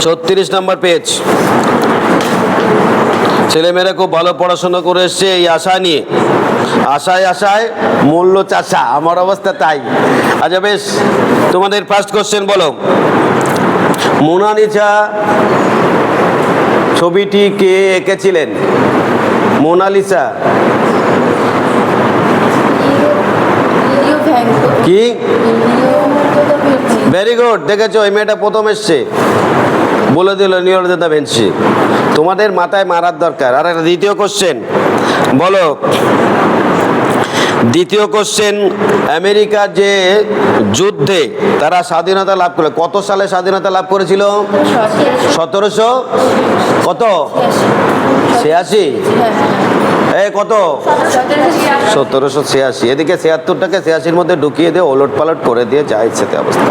ছত্রিশ নম্বর পেজ। ছেলেমেয়েরা খুব ভালো পড়াশোনা করে এসছে এই আশা নিয়ে। আশায় আশায় মূল্য চাষা আমার অবস্থা তাই। আচ্ছা বেশ তোমাদের ফার্স্ট কোশ্চেন বলো। মোনালিসা ছবিটি কে এঁকেছিলেন? Mona Lisa. কি? ভেরি গুড দেখেছ এই মেয়েটা প্রথম এসছে। বলে দিল নিয়র দা ভেন্সি তোমাদের মাথায় মারার দরকার। আর একটা দ্বিতীয় কোশ্চেন বলো দ্বিতীয় কোশ্চেন আমেরিকা যে যুদ্ধে তারা স্বাধীনতা লাভ করল কত সালে স্বাধীনতা লাভ করেছিল? সতেরোশো। কত? ছিয়াশি? এ কত? সতেরোশো ছিয়াশি। এদিকে ছিয়াত্তরটাকে ছিয়াশির মধ্যে ঢুকিয়ে দিয়ে ওলট পালট করে দিয়ে যা ইচ্ছেতে অবস্থা।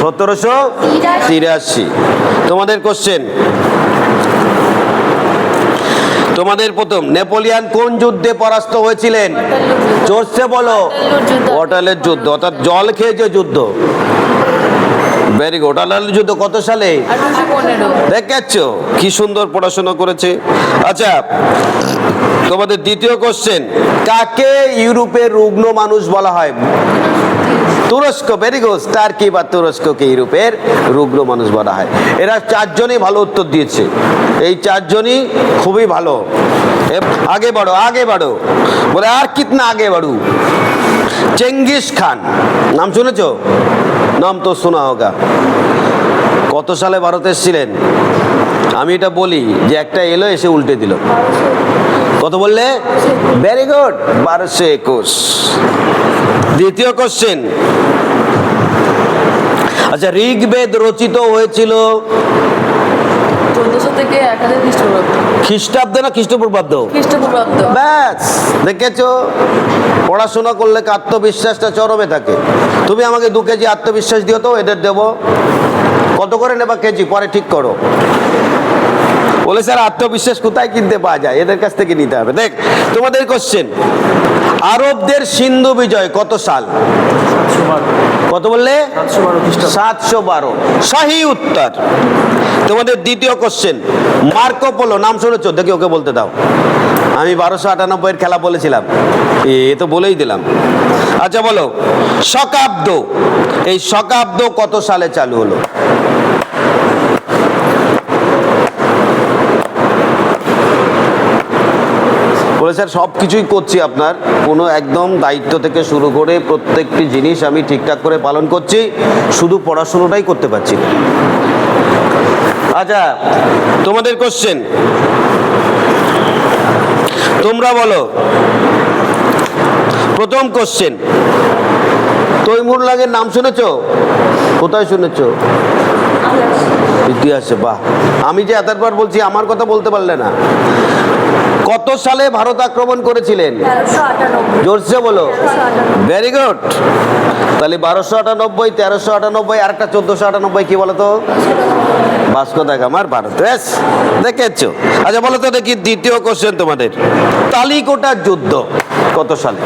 সতেরোশো তিরাশি। তোমাদের কোশ্চেন তোমাদের প্রথম নেপোলিয়ান কোন যুদ্ধে পরাস্ত হয়েছিলেন? জোরসে বলো। ওয়াটালের যুদ্ধ অর্থাৎ জল খেয়ে যে যুদ্ধ। ভেরি গুড ওয়াটালের যুদ্ধ কত সালে? দেখাচ্ছ কি সুন্দর পড়াশোনা করেছে। আচ্ছা তোমাদের দ্বিতীয় কোশ্চেন কাকে ইউরোপের রুগ্ন মানুষ বলা হয়? তুরস্ক ভেরি গুড টার্কি বা তুরস্ককে ইউরোপের রুগ্ন মানুষ বলা হয়। এরা চারজনই ভালো উত্তর দিয়েছে। এই চারজনই খুবই ভালো। আগে বাড়ো আগে বাড়ো। বলে, আর কিতনা আগে বাড়ু? Genghis Khan. নাম শুনেছ? নাম তো শোনা হোগা। কত সালে ভারতে এসেছিলেন? আমি এটা বলি যে একটা এলো, এসে উল্টে দিল। কত বললে? ভেরি গুড বারোশো একুশ। দ্বিতীয় কোশ্চেন আচ্ছা ঋগ্বেদ রচিত হয়েছিল খ্রিস্টাব্দ না খ্রিস্টপূর্বাব্দ? ব্যাস দেখেছ? পড়াশোনা করলে আত্মবিশ্বাসটা চরমে থাকে? তুমি আমাকে দু কেজি আত্মবিশ্বাস দিও তো এদের দেবো। কত করে নেবা কেজি? পরে ঠিক করো। বলে, স্যার, আত্মবিশ্বাস কোথায় কিনতে পাওয়া যায়? এদের কাছ থেকে নিতে হবে। দেখ, তোমাদের কোশ্চেন আরবদের সিন্ধু বিজয় কত সাল? কত বললে? সাতশো বারো। শাহি উত্তর। তোমাদের দ্বিতীয় কোশ্চেন মার্কো পোলো, নাম শুনেছো? দেখি ওকে বলতে দাও। আমি বারোশো আটানব্বইয়ের খেলা বলেছিলাম। এ তো বলেই দিলাম। আচ্ছা বলো, শকাব্দ। এই শকাব্দ কত সালে চালু হলো? স্যার সব কিছুই করছি আপনার। কোনো একদম দায়িত্ব থেকে শুরু করে প্রত্যেকটি জিনিস আমি ঠিকঠাক করে পালন করছি। শুধু পড়াশুনোটাই করতে পারছি আচ্ছা তোমাদের কোশ্চেন তোমরা বলো। প্রথম কোশ্চেন তৈমুর লাগের নাম শুনেছ? কোথায় শুনেছ? ইতিহাসে। বাহ। আমি যে এতবার বলছি, আমার কথা বলতে পারলে না। কত সালে ভারত আক্রমণ করেছিলেন? জোরসে বলো। ভেরি গুড তাহলে বারোশো আটানব্বই তেরোশো আটানব্বই আর একটা চোদ্দোশো আটানব্বই কি বলো তো? ভাস্কো দেখ আমার ভারত। বেশ দেখেছ? আচ্ছা বলো তো দেখি দ্বিতীয় কোশ্চেন তোমাদের। তালিকোটার যুদ্ধ কত সালে?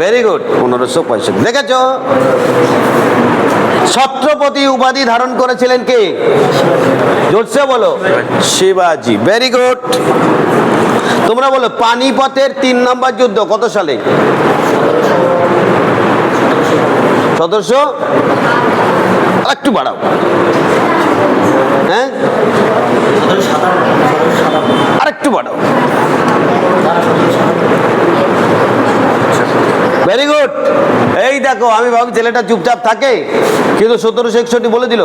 ভেরি গুড পনেরোশো পঁয়ষট্টি। দেখেছ? ছত্রপতি উপাধি ধারণ করেছিলেন কে? জোরসে বলো। শিবাজি। ভেরি গুড তোমরা বলো, পানিপথের তিন নম্বর যুদ্ধ কত সালে? সদস্য একটু বাড়াও। হ্যাঁ? আরেকটু বাড়াও ভেরি গুড এই দেখো, আমি ভাবি ছেলেটা চুপচাপ থাকে, কিন্তু সতেরোশো একষট্টি বলে দিল।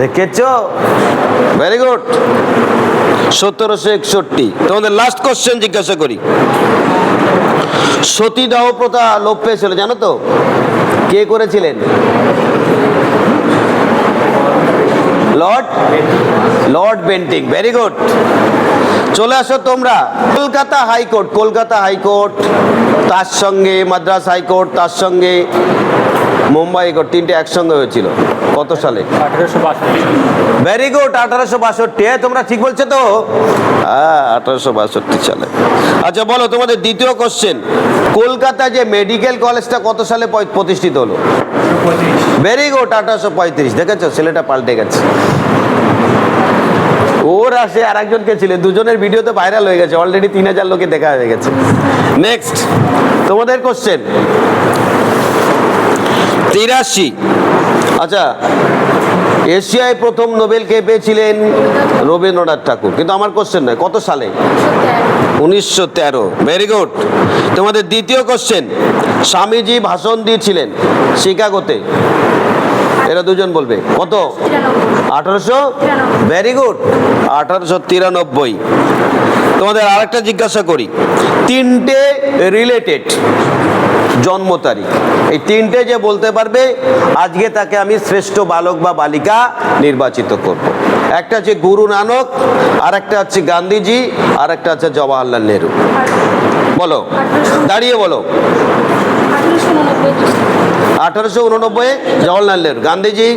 দেখেছ? ভেরি গুড সতেরোশো একষট্টি। তোমাদের লাস্ট কোশ্চেন জিজ্ঞাসা করি। সতীদাহ প্রথা লোপ পেয়েছিল, জানো তো? কে করেছিলেন? Lord lord Bentinck very good চলে আসো তোমরা। কলকাতা হাইকোর্ট কলকাতা হাইকোর্ট তার সঙ্গে মাদ্রাস হাইকোর্ট তার সঙ্গে মুম্বাই হাইকোর্ট তিনটে একসঙ্গে হয়েছিল। কত সালে? ভেরি গুড আঠারোশো বাষট্টি। তোমরা ঠিক বলছো তো? হ্যাঁ আঠারোশো বাষট্টি সালে। আচ্ছা বলো তোমাদের দ্বিতীয় কোশ্চেন কলকাতা যে মেডিকেল কলেজটা কত সালে প্রতিষ্ঠিত হলো? ভেরি গুড আঠারোশো পঁয়ত্রিশ। দেখেছ? ছেলেটা পাল্টে গেছে। ওর আসে আর একজনকে ছিল। দুজনের ভিডিও তো ভাইরাল হয়ে গেছে অলরেডি তিন হাজার লোকে দেখা হয়ে গেছে। নেক্সট তোমাদের কোশ্চেন তিরাশি। আচ্ছা এশিয়ায় প্রথম নোবেল কে পেয়েছিলেন? রবীন্দ্রনাথ ঠাকুর। কিন্তু আমার কোশ্চেন নয়, কত সালে? উনিশশো তেরো। ভেরি গুড তোমাদের দ্বিতীয় কোশ্চেন স্বামীজি ভাষণ দিয়েছিলেন শিকাগোতে। এরা দুজন বলবে। কত? আঠারোশো? ভেরি গুড আঠারোশো তিরানব্বই। তোমাদের আরেকটা জিজ্ঞাসা করি। তিনটে রিলেটেড জন্ম তারিখ। এই তিনটে যে বলতে পারবে, আজকে তাকে আমি শ্রেষ্ঠ বালক বা বালিকা নির্বাচিত করব। একটা হচ্ছে গুরু নানক আর একটা হচ্ছে গান্ধীজি আর একটা হচ্ছে জওয়াহরলাল নেহরু। বলো, দাঁড়িয়ে বলো। আঠারোশো উননব্বই জওয়াহরলাল নেহরু। গান্ধীজি।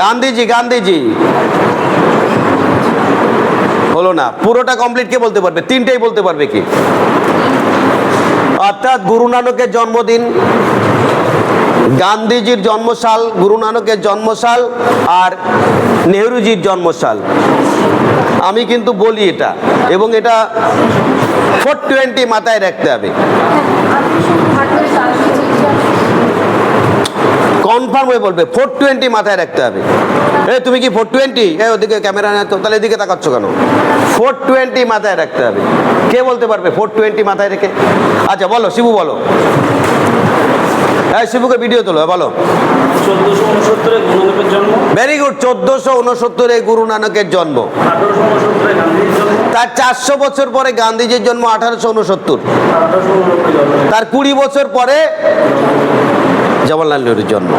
গান্ধীজি গান্ধীজি। হলো না। পুরোটা কমপ্লিট কে বলতে পারবে? তিনটেই বলতে পারবে কি? অর্থাৎ গুরু নানকের জন্মদিন, গান্ধীজির জন্মসাল, গুরু নানকের জন্মসাল, আর নেহরুজির জন্মসাল। আমি কিন্তু বলি এটা, এবং এটা ফোর টোয়েন্টি মাথায় রাখতে হবে। কনফার্ম হয়ে বলবে, ফোর টোয়েন্টি মাথায় রাখতে হবে। এ, তুমি কি ফোর টোয়েন্টি? এ, ওদিকে ক্যামেরা নেয় তো, তাহলে এদিকে তাকাচ্ছ কেন? ফোর টোয়েন্টি মাথায় রাখতে হবে। কে বলতে পারবে ফোর টোয়েন্টি মাথায় রেখে? আচ্ছা বলো, শিবু বলো। হ্যাঁ শিবুকে ভিডিও তোলো, বলো। ভেরি গুড চোদ্দোশো উনসত্তরে গুরু নানকের জন্ম। তার চারশো বছর পরে গান্ধীজির জন্ম আঠারোশো উনসত্তর। তার কুড়ি বছর পরে জওয়াহরলাল নেহরুর জন্ম।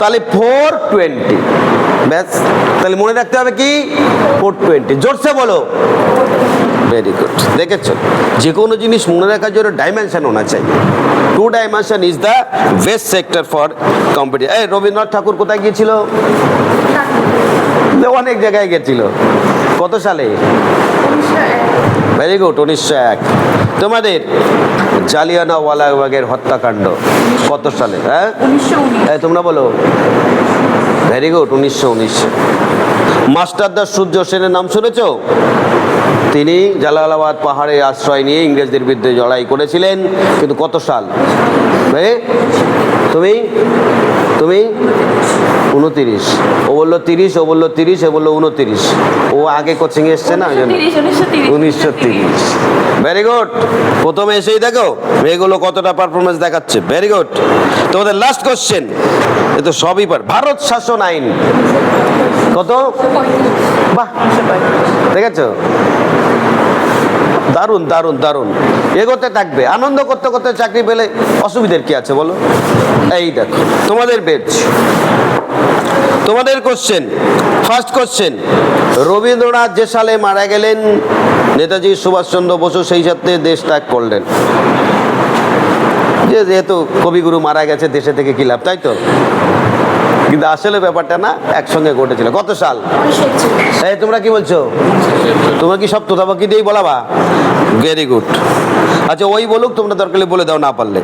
তাহলে ফোর টোয়েন্টি ব্যাস তাহলে মনে রাখতে হবে কি? ফোর টোয়েন্টি জোরসে বলো। ভেরি গুড দেখেছ? যে কোনো জিনিস মনে রাখার জন্য ডাইমেনশন হোনা চাই। Two dimension is the best sector for competition এই রবীন্দ্রনাথ ঠাকুর কোথায় গিয়েছিল? অনেক জায়গায় গেছিল কত সালে? ভেরি গুড উনিশশো এক। তোমাদের জালিয়ানাওয়ালাবাগের হত্যাকাণ্ড কত সালে হ্যাঁ? তোমরা বলো। ভেরি গুড উনিশশো উনিশ। মাস্টারদার সূর্য সেনের নাম শুনেছ? তিনি জালালাবাদ পাহাড়ে আশ্রয় নিয়ে ইংরেজদের বিরুদ্ধে লড়াই করেছিলেন, কিন্তু কত সাল? তুমি? তুমি? উনতিরিশ। ও বলল তিরিশ ও বলল তিরিশ ও বলল উনতিরিশ। ও আগে কোচিং এসছে না? উনিশশো তিরিশ ভেরি গুড প্রথমে এসেই দেখো মেয়েগুলো কতটা পারফরমেন্স দেখাচ্ছে। ভেরি গুড তোমাদের লাস্ট কোশ্চেন এ তো সবই পার ভারত শাসন আইন। কত? বাহ। দেখেছ? দারুণ দারুণ দারুণ। এগোতে থাকবে। আনন্দ করতে করতে চাকরি পেলে অসুবিধার কি আছে বলো? এই দেখো তোমাদের বেচ তোমাদের কোশ্চেন ফার্স্ট কোশ্চেন রবীন্দ্রনাথ যে সালে মারা গেলেন নেতাজি সুভাষচন্দ্র বসু সেই সাথে দেশ ত্যাগ করলেন। যে যেহেতু কবিগুরু মারা গেছে দেশে থেকে কি লাভ তাই তো? কিন্তু আসলে ব্যাপারটা না একসঙ্গে ঘটেছিল। কত সাল? এই তোমরা কি বলছো? তোমরা কি সব তোতাবাকি দিয়েই বলাবা? ভেরি গুড আচ্ছা ওই বলুক তোমরা দরকার হলে বলে দাও না পারলে।